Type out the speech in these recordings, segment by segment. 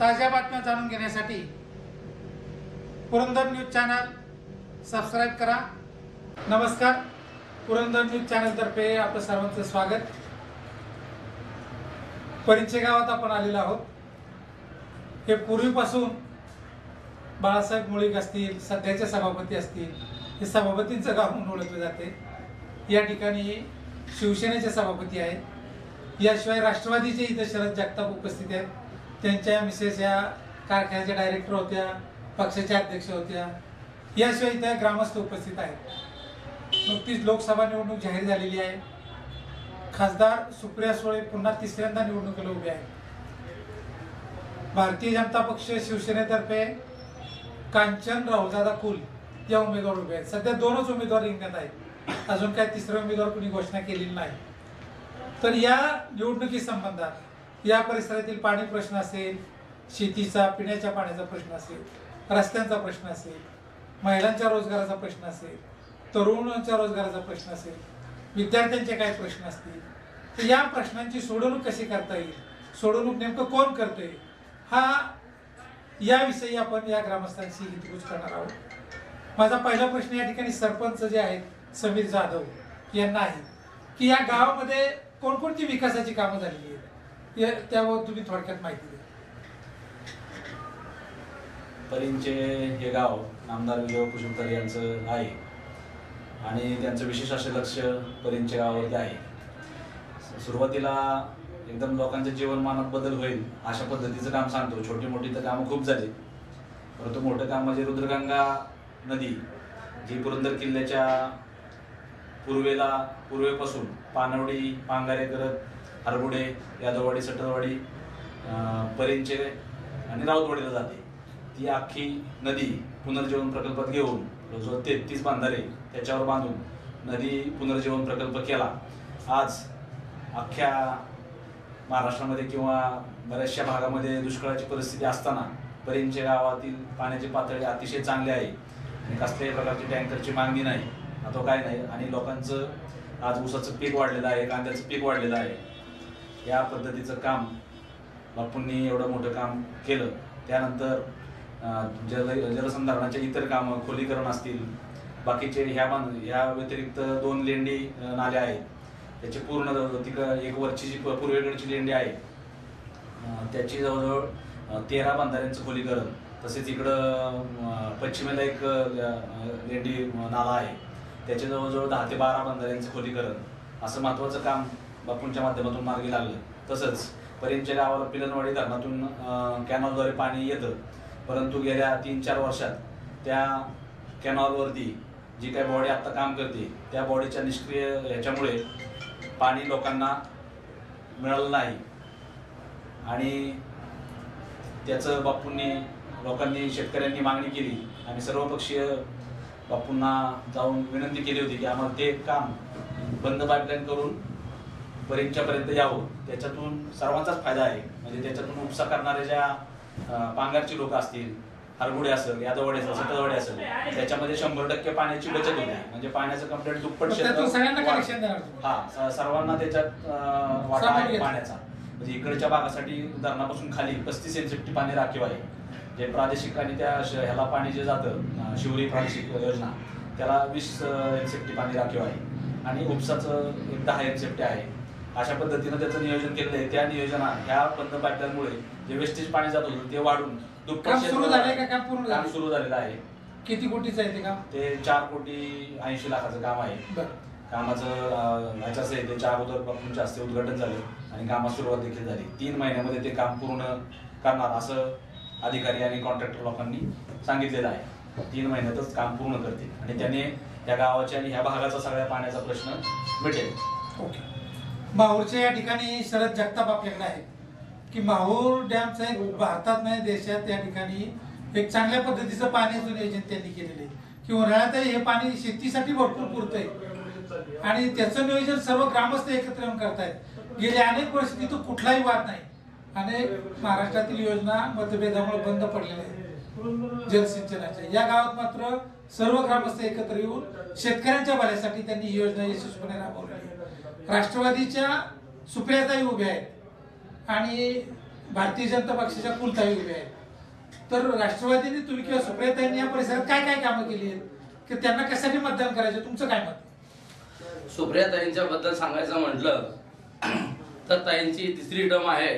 ताज्या बातम्या जाणून घेण्यासाठी पुरंदर न्यूज चॅनल सबस्क्राईब करा. नमस्कार. पुरंदर न्यूज चॅनलतर्फे आपलं सर्वांचं स्वागत. परिचय गावात आपण आलेलो आहोत. हे पूर्वीपासून बाळासाहेब मुळीक असतील सध्याचे सभापती असतील हे सभापतींचं गाव म्हणून ओळखले जाते. या ठिकाणी शिवसेनेचे सभापती आहेत. याशिवाय राष्ट्रवादीचे इथं शरद जगताप उपस्थित आहेत. त्यांच्या मिसेस या कारखान्याच्या डायरेक्टर होत्या पक्षाच्या अध्यक्ष होत्या. याशिवाय त्या ग्रामस्थ उपस्थित आहेत. नुकतीच लोकसभा निवडणूक जाहीर झालेली आहे. खासदार सुप्रिया सुळे पुन्हा तिसऱ्यांदा निवडणुकीला उभे आहेत. भारतीय जनता पक्ष शिवसेनेतर्फे कांचन राहुलदादा कुल या उमेदवार उभे आहेत. सध्या दोनच उमेदवार रिंगणात आहेत. अजून काय तिसरा उमेदवार कुणी घोषणा केलेली नाही. तर या निवडणुकी संबंधात या परिसरातील पाणी प्रश्न असेल शेतीचा पिण्याच्या पाण्याचा प्रश्न असेल रस्त्यांचा प्रश्न असेल महिलांच्या रोजगाराचा प्रश्न असेल तरुणांच्या रोजगाराचा प्रश्न असेल विद्यार्थ्यांचे काय प्रश्न असतील तर या प्रश्नांची सोडवणूक कशी करता येईल? सोडवणूक नेमकं कोण करतोय? हा याविषयी आपण या ग्रामस्थांशी हितगुज करणार आहोत. माझा पहिला प्रश्न या ठिकाणी सरपंच जे आहेत समीर जाधव यांना आहे की या गावामध्ये कोणकोणती विकासाची कामं झालेली आहेत? या- त्यावर तुम्ही थोडक्यात माहिती द्या. परींचे हे गाव नामदार विजय कुशुमकर यांचं आहे. आणि त्यांचं विशेष असे लक्ष परींच्या गावावरती आहे. सुरुवातीला एकदम लोकांच्या जीवनमानात बदल होईल अशा पद्धतीचं काम सांगतो. छोटी मोठी तर कामं खूप झाली. परंतु मोठं काम म्हणजे रुद्रगंगा नदी जी पुरंदर किल्ल्याच्या पूर्वेला पूर्वेपासून पानवडी पांगारे करत हरबुडे यादववाडी सटरवाडी अं, परींचे आणि राऊतवाडीला जाते. ती अख्खी नदी पुनर्जीवन प्रकल्पात घेऊन जो तेहतीस बांधारे त्याच्यावर बांधून नदी पुनर्जीवन प्रकल्प केला. आज अख्ख्या महाराष्ट्रामध्ये किंवा बऱ्याचशा भागामध्ये दुष्काळाची परिस्थिती असताना परींच्या गावातील पाण्याची पातळी अतिशय चांगली आहे. आणि कसल्याही प्रकारची टँकरची मागणी नाही. आता काय नाही. आणि लोकांचं आज ऊसाचं पीक वाढलेलं आहे कांद्याचं पीक वाढलेलं आहे. या पद्धतीचं काम बापूंनी एवढं मोठं काम केलं. त्यानंतर जल जलसंधारणाचे इतर कामं खोलीकरण असतील. बाकीचे ह्या बांध ह्या व्यतिरिक्त दोन लेंडी नाल्या आहेत. त्याची पूर्ण जवळजवळ तिकडं एक वरची जी पूर्वेकडची लेंडी आहे. त्याची जवळजवळ तेरा बांधाऱ्यांचं खोलीकरण. तसेच इकडं पश्चिमेला एक लेंडी नाला आहे. त्याचे जवळजवळ दहा ते बारा बांधाऱ्यांचं खोलीकरण. असं महत्त्वाचं काम बापूंच्या माध्यमातून मार्गी लागलं. तसंच परिंच्या गावाला पिलनवाडी धरणातून कॅनॉलद्वारे पाणी येतं. परंतु गेल्या तीन चार वर्षात त्या कॅनॉलवरती जी काही बॉडी आत्ता काम करते त्या बॉडीच्या निष्क्रिय ह्याच्यामुळे पाणी लोकांना मिळालं नाही. आणि त्याचं बापूंनी लोकांनी शेतकऱ्यांनी मागणी केली आणि सर्वपक्षीय बापूंना जाऊन विनंती केली होती की आम्हाला ते काम बंद पाईपलाईन करून पर्यंत यावं त्याच्यातून सर्वांचाच फायदा आहे. म्हणजे त्याच्यातून उपसा करणारे ज्या पांगारची लोक असतील हरगुडे असेल यादववाडी असेल सटवाडी असेल त्याच्यामध्ये शंभर टक्के पाण्याची बचत होते. म्हणजे पाण्याचं कंप्लेंट दुप्पट क्षेत्र? हा सर्वांना त्याच्यात वाटा आहे. पाण्याचा. म्हणजे इकडच्या भागासाठी धरणापासून खाली पस्तीस एनसेफ्टी पाणी राखीव आहे. जे प्रादेशिक आणि त्या ह्याला पाणी जे जातं शिवरी प्रादेशिक योजना त्याला वीस एनसेफ्टी पाणी राखीव आहे. आणि उपसाचं एक दहा एनसेफ्टी आहे. अशा पद्धतीनं त्याचं नियोजन केलेलं आहे. त्या नियोजना ह्या बंद पाईपलाईनमुळे जे वेस्टेज पाणी जात होतं ते वाढून दुप्पट काम सुरू क्षेत्र- झालंय का? काम पूर्ण काम झालं सुरू झालेलं आहे. किती कोटीचं आहे ते काम? ते चार कोटी ऐंशी लाखाचं काम आहे. बरं. कामाचं अं, ह्याच्याचं आहे त्याच्या अगोदर बापूंच्या हस्ते उद्घाटन झालं आणि कामास सुरुवात देखील झाली. तीन महिन्यामध्ये ते काम पूर्ण करणार असं अधिकारी आणि कॉन्ट्रॅक्टर लोकांनी सांगितलेलं आहे. तीन महिन्यातच काम पूर्ण करतील. आणि त्याने या गावाच्या आणि ह्या भागाचा सगळ्या पाण्याचा प्रश्न मिटेल. ओके. माहूरच्या या ठिकाणी शरद जगताप आपल्याकडे आहे. की माहूर डॅमचं एक भारतात नाही देशात या ठिकाणी एक चांगल्या पद्धतीचं पाण्याचं नियोजन त्यांनी केलेलं आहे. की उन्हाळ्यातही हे पाणी शेतीसाठी भरपूर पुरतंय. आणि त्याचं नियोजन सर्व ग्रामस्थ एकत्र येऊन करतायत. गेल्या अनेक वर्ष तिथं कुठलाही वाद नाही. अनेक महाराष्ट्रातील योजना मतभेदामुळे बंद पडलेल्या आहेत. जलसिंचनाच्या या गावात मात्र सर्व ग्रामस्थ एकत्र येऊन शेतकऱ्यांच्या भल्यासाठी त्यांनी ही योजना यशस्वीपणे राबवली आहे. राष्ट्रवादीच्या सुप्रियाताई उभ्या आहेत आणि भारतीय जनता पक्षाच्या कुलताई उभ्या आहेत. तर राष्ट्रवादीने तुम्ही किंवा सुप्रियाताईंनी या परिसरात काय काय कामं केली आहेत? की त्यांना कशासाठी मतदान करायचं? तुमचं काय मत? सुप्रियाताईंच्या बद्दल सांगायचं म्हटलं तर ताईंची तिसरी डम आहे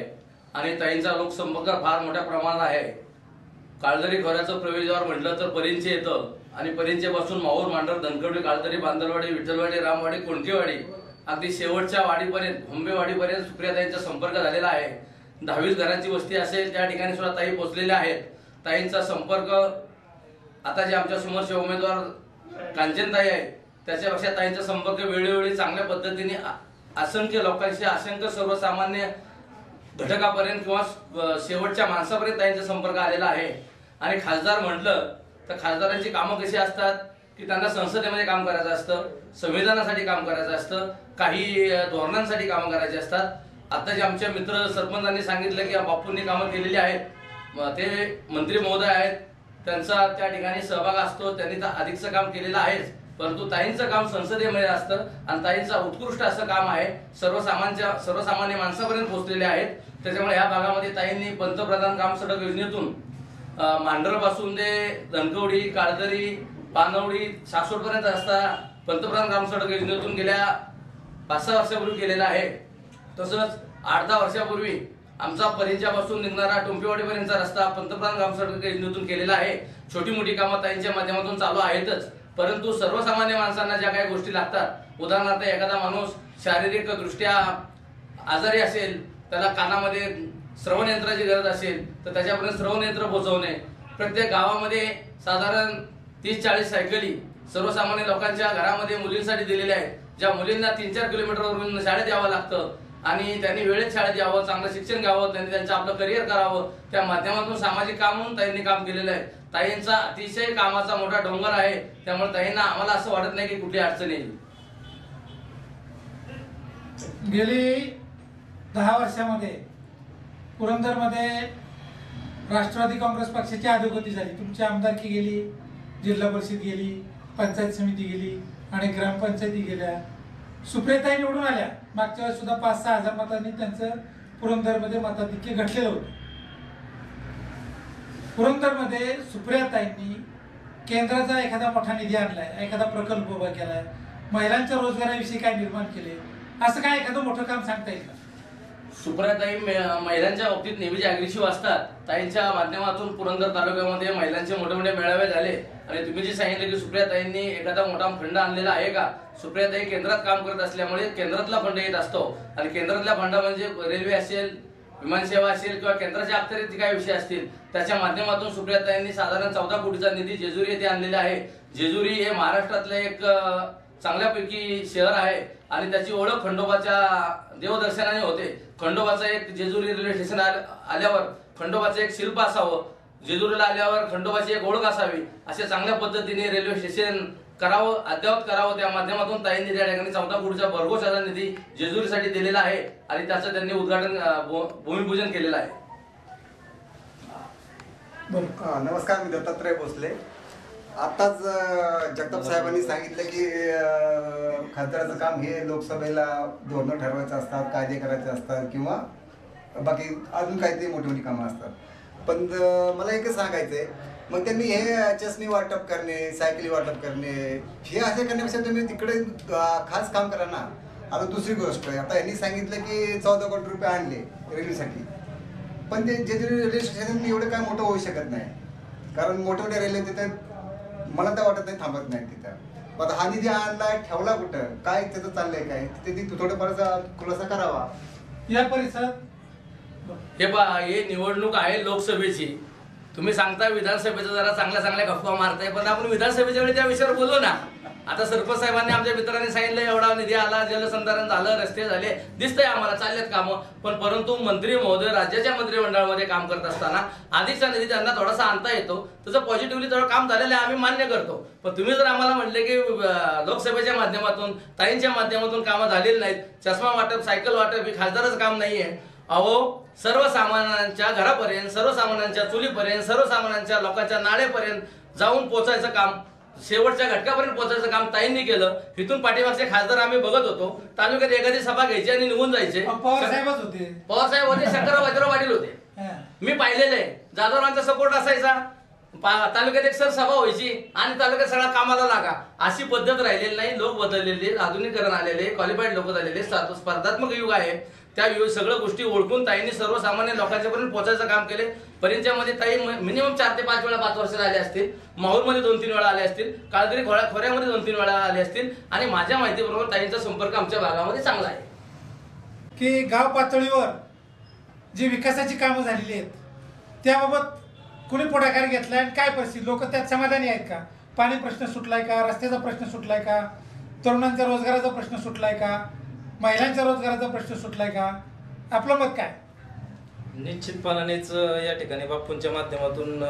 आणि ताईंचा लोकसंपर्क फार मोठ्या प्रमाणात आहे. काळदरी खोऱ्याचं प्रवेशद्वार म्हटलं तर परिंचे येतं आणि परिंचे पासून माहूर मांडर धनकवडी काळदरी बांदलवाडी विठ्ठलवाडी रामवाडी कोणकेवाडी अगदी शेवटच्या वाडीपर्यंत हुंबेवाडीपर्यंत सुप्रियाताईंचा संपर्क झालेला आहे. दहावीस घरांची वस्ती असेल त्या ठिकाणी सुद्धा ताई पोचलेल्या आहेत. ताईंचा संपर्क आता जे आमच्या समोरचे उमेदवार कांचनताई आहे त्याच्यापेक्षा ताईंचा संपर्क वेळोवेळी चांगल्या पद्धतीने आ- असंख्य लोकांशी असंख्य सर्वसामान्य घटकापर्यंत किंवा शेवटच्या माणसापर्यंत ताईंचा संपर्क आलेला आहे. आणि खासदार म्हटलं तर खासदारांची कामं कशी असतात? की त्यांना संसदेमध्ये काम करायचं असतं संविधानासाठी काम करायचं असतं काही धोरणांसाठी कामं करायची असतात. आता जे आमच्या मित्र सरपंचांनी सांगितलं की बापूंनी कामं केलेली आहेत ते मंत्री महोदय आहेत. त्यांचा त्या ठिकाणी सहभाग असतो त्यांनी तर अधिकचं काम केलेलं आहेच. परंतु ताईंचं काम संसदेमध्ये असतं आणि ताईंचं उत्कृष्ट असं काम आहे. सर्वसामान्य सर्वसामान्य माणसापर्यंत पोहोचलेले आहेत. त्याच्यामुळे या भागामध्ये ताईंनी पंतप्रधान काम सडक योजनेतून मांढरपासून ते धनकवडी काळदरी पानवडी सासवडपर्यंत रस्ता पंतप्रधान ग्राम सडक योजनेतून गेल्या पाच सहा वर्षापूर्वी केलेला आहे. तसंच आठ दहा वर्षापूर्वी आमचा परिंच्यापासून निघणारा टोंपेवाडीपर्यंतचा रस्ता पंतप्रधान ग्राम सडक योजनेतून केलेला आहे. छोटी मोठी कामं ताईंच्या माध्यमातून चालू आहेतच. परंतु सर्वसामान्य माणसांना ज्या काही गोष्टी लागतात उदाहरणार्थ एखादा माणूस शारीरिकदृष्ट्या आजारी असेल त्याला कानामध्ये श्रवण यंत्राची गरज असेल तर त्याच्यापर्यंत श्रवण यंत्र पोहोचवणे. प्रत्येक गावामध्ये साधारण तीस चाळीस सायकली सर्वसामान्य लोकांच्या घरामध्ये मुलींसाठी दिलेल्या आहेत ज्या मुलींना तीन चार किलोमीटरवरून शाळेत यावं लागतं. आणि त्यांनी वेळेत शाळेत यावं चांगलं शिक्षण घ्यावं त्यांनी त्यांचं आपलं करिअर करावं. त्या माध्यमातून सामाजिक काम म्हणून ताईंनी काम केलेलं आहे. ताईंचा अतिशय कामाचा मोठा डोंगर आहे. त्यामुळे ताईंना आम्हाला असं वाटत नाही की कुठली अडचण येईल. गेली दहा वर्षामध्ये पुरंदरमध्ये राष्ट्रवादी काँग्रेस पक्षाची अधोगती झाली. तुमची आमदारकी गेली. जिल्हा परिषद गेली पंचायत समिती गेली आणि ग्रामपंचायती गेल्या. सुप्रियताई निवडून आल्या. मागच्या वेळेस सुद्धा पाच सहा हजार मतांनी त्यांचं पुरंदरमध्ये मताधिक्य घटलेलं होतं. पुरंदरमध्ये सुप्रियाताईंनी केंद्राचा एखादा मोठा निधी आणलाय एखादा प्रकल्प उभा केलाय महिलांच्या रोजगाराविषयी काय निर्माण केले असं काय एखादं मोठं काम सांगता येईल का? सुप्रियाताई महिलांच्या बाबतीत नेहमीच अग्रेसिव्ह असतात. ताईंच्या माध्यमातून पुरंदर तालुक्यामध्ये महिलांचे मोठे मोठे मेळावे झाले. आणि तुम्ही जे सांगितलं की सुप्रियाताईंनी एखादा मोठा फंड आणलेला आहे का? सुप्रियाताई केंद्रात काम करत असल्यामुळे केंद्रातला फंड येत असतो. आणि केंद्रातला फंड म्हणजे रेल्वे असेल विमानसेवा असेल किंवा केंद्राच्या अखत्यारीत काय विषय असतील त्याच्या माध्यमातून सुप्रियाताईंनी साधारण चौदा कोटीचा निधी जेजुरी येथे आणलेला आहे. जेजुरी हे महाराष्ट्रातलं एक चांगल्यापैकी शहर आहे आणि त्याची ओळख खंडोबाच्या देवदर्शनाने होते. खंडोबाचं एक जेजुरी रेल्वे स्टेशन आल्यावर खंडोबाचं एक शिल्प असावं. जेजुरीला आल्यावर खंडोबाची एक ओळख असावी अशा चांगल्या पद्धतीने रेल्वे स्टेशन करावं अद्यावत करावं त्या माध्यमातून ताईंनी त्या ठिकाणी चौदा कोटीचा भरघोस असा निधी जेजुरीसाठी दिलेला आहे आणि त्याचं त्यांनी उद्घाटन भूमिपूजन केलेलं आहे. नमस्कार मी दत्तात्रय भोसले. आताच जगताप साहेबांनी सांगितलं की खासदाराचं काम हे लोकसभेला धोरणं ठरवायचं असतात कायदे करायचे असतात किंवा बाकी अजून काहीतरी मोठी मोठी कामं असतात. पण मला एकच सांगायचंय. मग त्यांनी हे चष्मी वाटप करणे सायकली वाटप करणे हे असे करण्यापेक्षा तुम्ही तिकडे खास काम करा ना. आता दुसरी गोष्ट आता यांनी सांगितलं की चौदा कोटी रुपये आणले रेल्वेसाठी. पण ते जे रेल्वे स्टेशन एवढं काय मोठं होऊ शकत नाही. कारण मोठे मोठे रेल्वे तिथे मला तर वाटत नाही थांबत नाही तिथं. मग आता हा निधी आणला ठेवला कुठं? काय त्याचं चाललंय काय? तिथे थोडंफार खुलासा करावा. या परिसरात हे पहा हे निवडणूक आहे लोकसभेची. तुम्ही सांगता विधानसभेचं जरा चांगल्या चांगल्या गप्पा मारताय पण आपण विधानसभेच्या वेळी त्या विषयावर बोलू ना. आता सरपंच साहेबांनी आमच्या मित्रांनी सांगितलं एवढा निधी आला जलसंधारण झालं रस्ते झाले दिसतंय आम्हाला चाललेत कामं. पण परंतु मंत्री महोदय राज्याच्या मंत्रिमंडळामध्ये काम करत असताना आधीचा निधी त्यांना थोडासा आणता येतो. त्याचं पॉझिटिव्हली थोडं काम झालेलं आहे आम्ही मान्य करतो. पण तुम्ही जर आम्हाला म्हटले की लोकसभेच्या माध्यमातून ताईंच्या माध्यमातून कामं झालेली नाहीत चष्मा वाटप सायकल वाटप हे खासदारच काम नाहीये. अहो सर्वसामान्यांच्या घरापर्यंत सर्वसामान्यांच्या चुलीपर्यंत सर्वसामान्यांच्या लोकांच्या नाळेपर्यंत जाऊन पोचायचं काम शेवटच्या घटकापर्यंत पोहोचायचं काम ताईंनी केलं. इथून पाठीमागचे खासदार आम्ही बघत होतो. तालुक्यात एखादी सभा घ्यायची आणि निघून जायचे. पवार साहेबच होते. पवार साहेब होते शंकरराव वैद्यराव पाटील होते. मी पाहिलेलं आहे. सपोर्ट असायचा. तालुक्यात एक सर सभा व्हायची आणि तालुक्यात सगळा कामाला लागा. अशी पद्धत राहिलेली नाही. लोक बदललेले आधुनिकरण आलेले क्वालिफाईड लोक झालेले स्पर्धात्मक युग आहे. त्या सगळ्या गोष्टी ओळखून ताईंनी सर्वसामान्य लोकांच्यापर्यंत पोहोचायचं काम केले परिंच्यामध्ये ताई मिनिमम चार ते पाच वेळा पाच वर्ष आले असतील. माहूरमध्ये दोन तीन वेळा आले असतील. काळगिरी खोऱ्या खोऱ्यामध्ये दोन तीन वेळा आले असतील. आणि माझ्या माहितीबरोबर ताईंचा संपर्क आमच्या भागामध्ये चांगला आहे. की गाव पातळीवर जी विकासाची कामं झालेली आहेत त्याबाबत कुणी पुढाकार घेतला आणि काय परिस्थिती? लोक त्यात समाधानी आहेत का? पाणी प्रश्न सुटलाय का? रस्त्याचा प्रश्न सुटलाय का? तरुणांच्या रोजगाराचा प्रश्न सुटलाय का? महिलांच्या रोजगाराचा प्रश्न सुटलाय का? आपलं मत काय? निश्चितपणानेच या ठिकाणी बापूंच्या माध्यमातून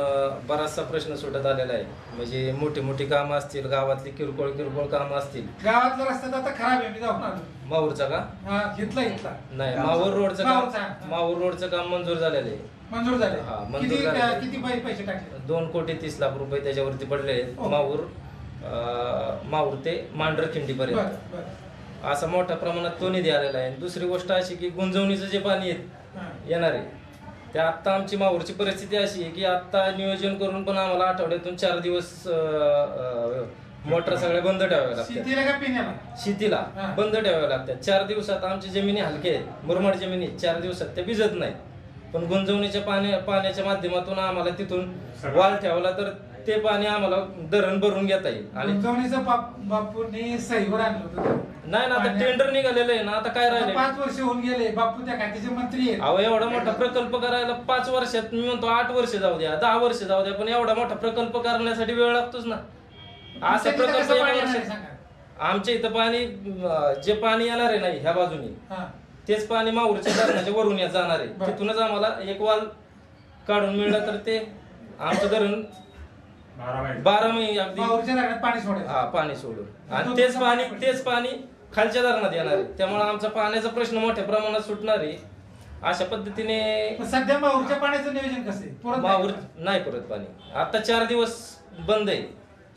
बराचसा प्रश्न सुटत आलेला आहे. म्हणजे मोठी मोठी कामं असतील गावातली किरकोळ किरकोळ कामं असतील. गावातला रस्ता आता खराब आहे मी जाऊन आलो. माहूरचा का? हा घेतला घेतला. नाही. माहूर रोडचं माहूरचा, काम. माहूर रोडचं काम मंजूर झालेलं आहे. मंजूर झाले हा, मंजूर किती झाले. किती पै- पैसे टाकले? दोन कोटी तीस लाख रुपये त्याच्यावरती पडले आहेत. हो. माहूर अं, माहूर ते मांढरखिंडी बरं पर्यंत बरं. असा मोठ्या प्रमाणात तो निधी आलेला आहे. दुसरी गोष्ट अशी की गुंजवणीचं जे पाणी. येणार आहे ते आत्ता आमची माहूरची परिस्थिती अशी आहे की आत्ता नियोजन करून पण आम्हाला आठवड्यातून चार दिवस मोटर सगळ्या बंद ठेवाव्या लागतात. शेतीला. बंद ठेवाव्या लागतात. चार दिवसात आमची जमिनी हलके आहेत मुरमाड जमिनी. चार दिवसात त्या भिजत नाहीत. पण गुंजवणीच्या पाण्या पाण्याच्या माध्यमातून आम्हाला तिथून वाल ठेवला तर ते पाणी आम्हाला धरण भरून घेता येईल. आणि गुंतवणीचं बाप बापूंनी सहीवर आणलं होतं. नाही ना आता टेंडर निघालेलं आहे ना आता काय आता राहिले पाच वर्ष होऊन गेले बापू त्या खात्याचे मंत्री आहेत. अहो एवढा मोठा प्रकल्प करायला पाच वर्षात मी म्हणतो आठ वर्ष जाऊ द्या दहा वर्ष जाऊ द्या पण एवढा मोठा प्रकल्प करण्यासाठी वेळ लागतोच ना. असा तुमच्या तिथं प्रकल्प कसं एका पाणी येणार आहे वर्षात सांगा? आमच्या इथं पाणी अं, जे पाणी येणार आहे नाही ह्या बाजूनी हा. तेच पाणी माहूरच्या धरणाच्या वरून या जाणार आहे. बरं. तिथूनच आम्हाला एक वाल काढून मिळलं तर ते आमचं धरण बारा महिने अगदी माहूरच्या धरणात पाणी सोडायचं. हा पाणी सोडून. आणि तेच पाणी तेच पाणी खालच्या धरणात येणार आहे. त्यामुळे आमचा पाण्याचा प्रश्न मोठ्या प्रमाणात सुटणार आहे. अशा पद्धतीने पण सध्या माहूरच्या पाण्याचं नियोजन कसं आहे? परत माहूर नाही नाही परत पाणी. आता चार दिवस बंद आहे.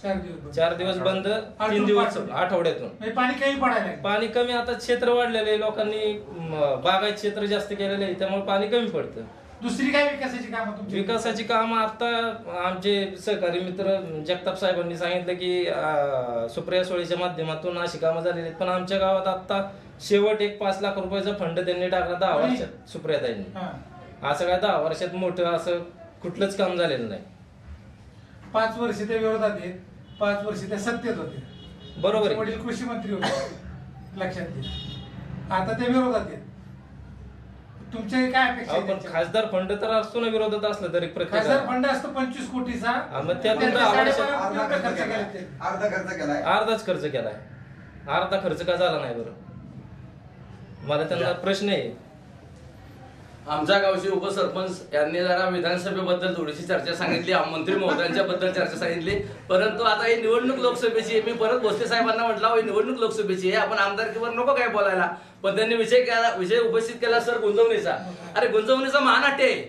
चार दिवस बंद. चार दिवस बंद तीन दिवस आठवडे. आठवड्यातून. म्हणजे पाणी कमी पडायला लागलं. पाणी कमी आता क्षेत्र वाढलेलं आहे. लोकांनी म, बागायत क्षेत्र जास्त केलेलं आहे. त्यामुळे पाणी कमी पडतं. दुसरी काय विकासाची कामं तुमची? विकासाची कामं आता आमचे सहकारी मित्र जगताप साहेबांनी सांगितलं की अं, सुप्रिया सोळीच्या माध्यमातून अशी कामं झालेली आहेत. पण आमच्या गावात आता शेवट एक पाच लाख रुपयाचा फंड त्यांनी टाकला दहा वर्षात सुप्रियाताईंनी. हा. असं काय दहा वर्षात मोठं असं कुठलंच काम झालेलं नाही. पाच वर्ष त्या विरोधात आहेत पाच वर्ष त्या सत्तेत होते. बरोबर आहे. वडील कृषी मंत्री होते लक्षात घ्या. आता ते विरोधात आहेत. तुमचे काय अपेक्षा अहो, आहे पण त्यांच्या? खासदार फंड तर असतो ना विरोधात असलं तरी खासदार फंड असतो पंचवीस कोटीचा. हा, मग त्यातून साडेबारा अर्धा खर्च केलाय केले ते. अर्धा खर्च केलाय. अर्धाच खर्च केलाय. अर्धा खर्च का झाला नाही बरं? मला त्यांना प्रश्न आहे. आमच्या गावचे उपसरपंच यांनी जरा विधानसभेबद्दल थोडीशी चर्चा सांगितली मंत्री महोदयांच्या बद्दल चर्चा सांगितली. परंतु आता ही निवडणूक लोकसभेची आहे. मी परत भोसले साहेबांना म्हटलं निवडणूक लोकसभेची आहे. आपण आमदारकीवर नको काय बोलायला. पण त्यांनी विषय केला विषय उपस्थित केला सर गुंजवणीचा. अरे गुंजवणीचा महानाट्य आहे.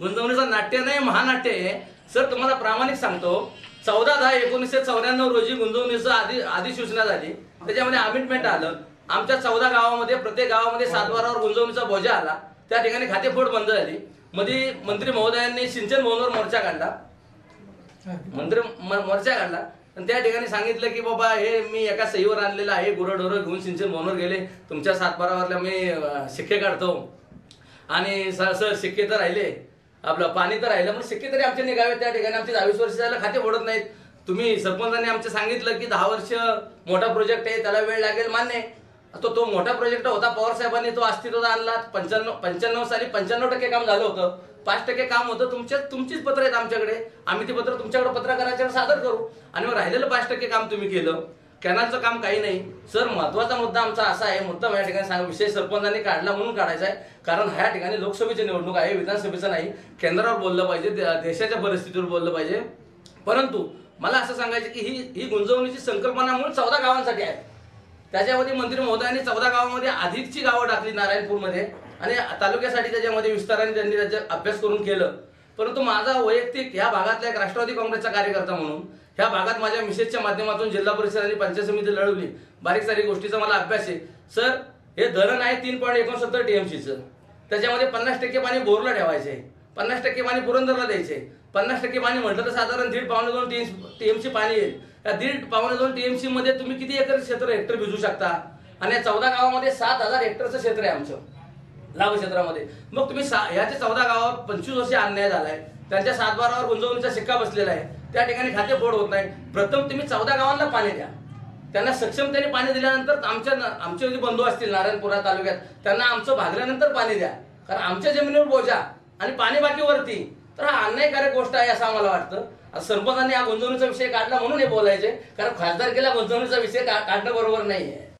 गुंजवणीचा नाट्य नाही महानाट्य आहे. सर तुम्हाला प्रामाणिक सांगतो चौदा दहा एकोणीसशे चौऱ्याण्णव रोजी गुंजवणीचं आधी अधिसूचना झाली. त्याच्यामध्ये अमिटमेंट आलं. आमच्या चौदा गावामध्ये प्रत्येक गावामध्ये सातबारावर गुंजवणीचा भोजा आला. त्या ठिकाणी खातेफोड बंद झाली. मध्ये मंत्री महोदयांनी सिंचन भवनवर मोर्चा काढला. मंत्री मोर्चा काढला. आणि त्या ठिकाणी सांगितलं की बाबा हे मी एका सहीवर आणलेलं आहे. गुरंढोरं घेऊन सिंचन भवनवर गेले. तुमच्या सातबारावरला मी शिक्के काढतो. आणि सर शिक्के तर राहिले. आपलं पाणी तर राहिलं. मग शिक्के तरी आमचे निघावे. त्या ठिकाणी आमचे दहावीस वर्ष झालं खाते फोडत नाहीत. तुम्ही सरपंचांनी आमचे सांगितलं की दहा वर्ष मोठा प्रोजेक्ट आहे. त्याला वेळ लागेल. मान्य आहे. तो तो मोठा प्रोजेक्ट होता. पवार साहेबांनी तो अस्तित्वात आणला. पंच्याण्णव पंच्याण्णव साली पंच्याण्णव टक्के काम झालं होतं. पाच टक्के काम होतं. तुमच्या तुमचीच पत्र आहेत आमच्याकडे. आम्ही ती पत्र तुमच्याकडे पत्रकाराच्या सादर करू. आणि मग राहिलेलं पाच टक्के काम तुम्ही केलं. कॅनलचं काम काही नाही. सर महत्त्वाचा मुद्दा आमचा असा आहे. मुद्दा या ठिकाणी सांग. विषय सरपंचांनी काढला म्हणून काढायचा आहे. कारण ह्या ठिकाणी लोकसभेची निवडणूक आहे. विधानसभेचं नाही. केंद्रावर बोललं पाहिजे. दे- देशाच्या परिस्थितीवर बोललं पाहिजे. परंतु मला असं सांगायचं की ही ही गुंजवणीची संकल्पना म्हणून चौदा गावांसाठी आहे. त्याच्यामध्ये मंत्री महोदयांनी चौदा गावामध्ये अधिकची गावं टाकली नारायणपूरमध्ये. आणि तालुक्यासाठी त्याच्यामध्ये विस्ताराने त्यांनी त्याचा अभ्यास करून केलं. परंतु माझा वैयक्तिक ह्या भागातला एक राष्ट्रवादी काँग्रेसचा कार्यकर्ता म्हणून ह्या भागात माझ्या मिसेसच्या माध्यमातून जिल्हा परिषद आणि पंचायत समिती लढवली. बारीक सारीक गोष्टीचा मला अभ्यास आहे. सर हे धरण आहे तीन पॉईंट एकोणसत्तर टीएमसीचं. त्याच्यामध्ये पन्नास टक्के पाणी बोरला ठेवायचे. पन्नास टक्के पाणी पुरंदरला द्यायचे. पन्नास टक्के पाणी म्हटलं तर साधारण दीड पावणे दोन टीएमसी पाणी येईल. या दीड पावणे दोन टीएमसी मध्ये तुम्ही किती एकर क्षेत्र हेक्टर भिजू शकता? आणि या चौदा गावामध्ये सात हजार हेक्टरचं क्षेत्र आहे आमचं लाभ क्षेत्रामध्ये. मग तुम्ही सा चौदा गावावर पंचवीस वर्षे अन्याय झालाय त्यांच्या सातबारावर गुंतवणुकीचा शिक्का बसलेला आहे त्या ठिकाणी खाते फोड होत नाही. प्रथम तुम्ही चौदा गावांना पाणी द्या. त्यांना सक्षमतेने पाणी दिल्यानंतर आमच्या आमचे जे बंधू असतील नारायणपुरा तालुक्यात त्यांना आमचं भागल्यानंतर पाणी द्या. कारण आमच्या जमिनीवर बोजा आणि पाणी बाकी वरती तर हा अन्यायकारक गोष्ट आहे असं आम्हाला वाटतं. सरपंचांनी हा गुंतवणुकीचा विषय काढला म्हणून हे बोलायचे. कारण खासदारकीला गुंतवणुकीचा विषय का- काढणं बरोबर नाही आहे